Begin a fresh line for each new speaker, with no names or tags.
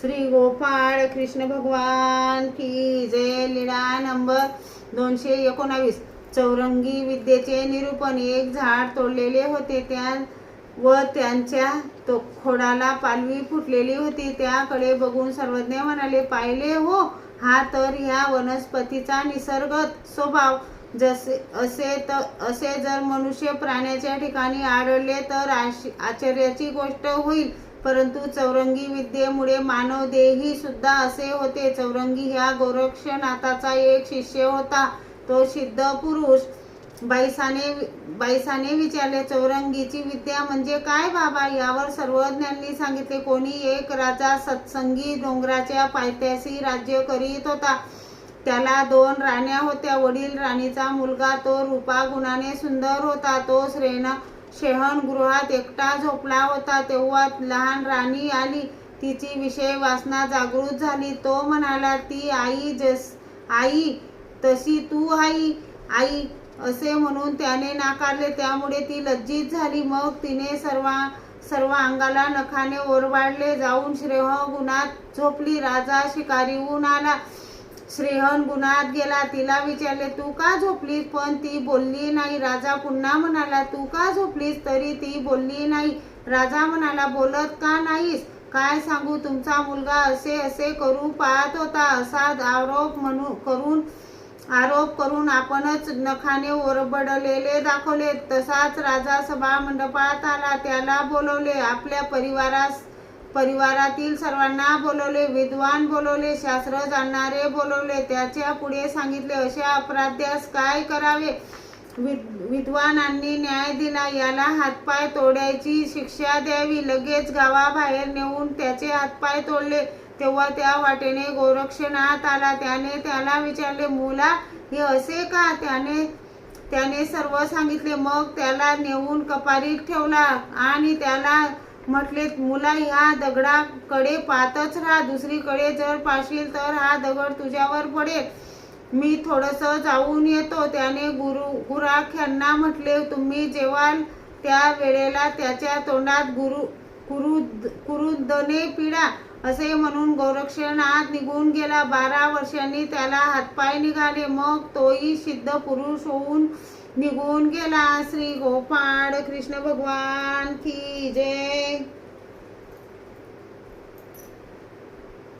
श्री गोपाळ कृष्ण भगवान की जय लीळा नंबर दोनशे एकोणावीस. चौरंगी विद्येचे निरूपण एक झाड तोडलेले होते त्या व त्यांच्या तो खोडाला पालवी फुटलेली होती. त्याकडे बघून सर्वज्ञ म्हणाले पाहिले हो हा तर ह्या वनस्पतीचा निसर्गत स्वभाव. जसे असे तर असे जर मनुष्य प्राण्याच्या ठिकाणी आढळले तर आश- आश्चर्याची गोष्ट होईल. परंतु चौरंगी विद्येमुळे मानव देही सुद्धा असे होते. चौरंगी ह्या गोरक्षनाथाचा एक शिष्य होता. तो सिद्ध पुरुष. बाईसाने बाईसाने विचारले चौरंगीची विद्या म्हणजे काय बाबा? यावर सर्वज्ञांनी सांगितले कोणी एक राजा सत्संगी डोंगराच्या पायथ्याशी राज्य करीत होता. त्याला दोन राण्या होत्या. वडील राणीचा मुलगा तो रूपा गुणाने सुंदर होता. तो श्रेणा शयनगृहात एकटा झोपला होता. तेव्हा लहान राणी आली. तिची विषय वासना जागृत झाली. तो म्हणाला ती आई जस आई तशी तू आई आई असे म्हणून त्याने नाकारले. त्यामुळे ती लज्जित झाली. मग तिने सर्व सर्व अंगाला नखाने ओरबाडले. जाऊन श्रेह गुणात झोपली. राजा शिकारीहून आला. श्रेहन गुणात गेला तिला विचारले तू का झोपलीस? पण ती बोलली नाही. राजा पुन्हा म्हणाला तू का झोपलीस? तरी ती बोलली नाही. राजा म्हणाला बोलत का नाहीस? काय सांगू? तुमचा मुलगा असे असे करू पाहत होता. असा आरोप म्हणू करून आरोप करून आपणच नखाने ओरबडलेले दाखवले. तसाच राजा सभा मंडपात आला त्याला बोलवले. आपल्या परिवारास परिवारातील सर्वांना बोलवले विद्वान बोलवले शास्त्र जाणणारे बोलवले त्याच्या पुढे सांगितले अशा अपराध्यास काय करावे? विद- विद्वानांनी न्याय दिला याला हातपाय तोडायची शिक्षा द्यावी. लगेच गावाबाहेर नेऊन त्याचे हातपाय तोडले. तेव्हा त्या वाटेने गोरक्षनाथ आला. त्याने त्याला विचारले मुला हे असे का? त्याने त्याने सर्व सांगितले. मग त्याला नेऊन कपारीत ठेवला आणि त्याला म्हटले मुला ह्या दगडाकडे पाहतच राहा. दुसरीकडे जर पाशील तर हा दगड तुझ्यावर पडेल. मी थोडस जाऊन येतो. त्याने गुरु गुराख्यांना म्हटले तुम्ही जेवाल त्या वेळेला त्याच्या तोंडात गुरु कुरुद कुरुदने पिडा असे म्हणून गोरक्षनाथ निघून गेला. बारा वर्षांनी त्याला हातपाय निघाले. मग तोही सिद्ध पुरुष होऊन निघून गेला श्री गोपाळ कृष्ण भगवान की जय.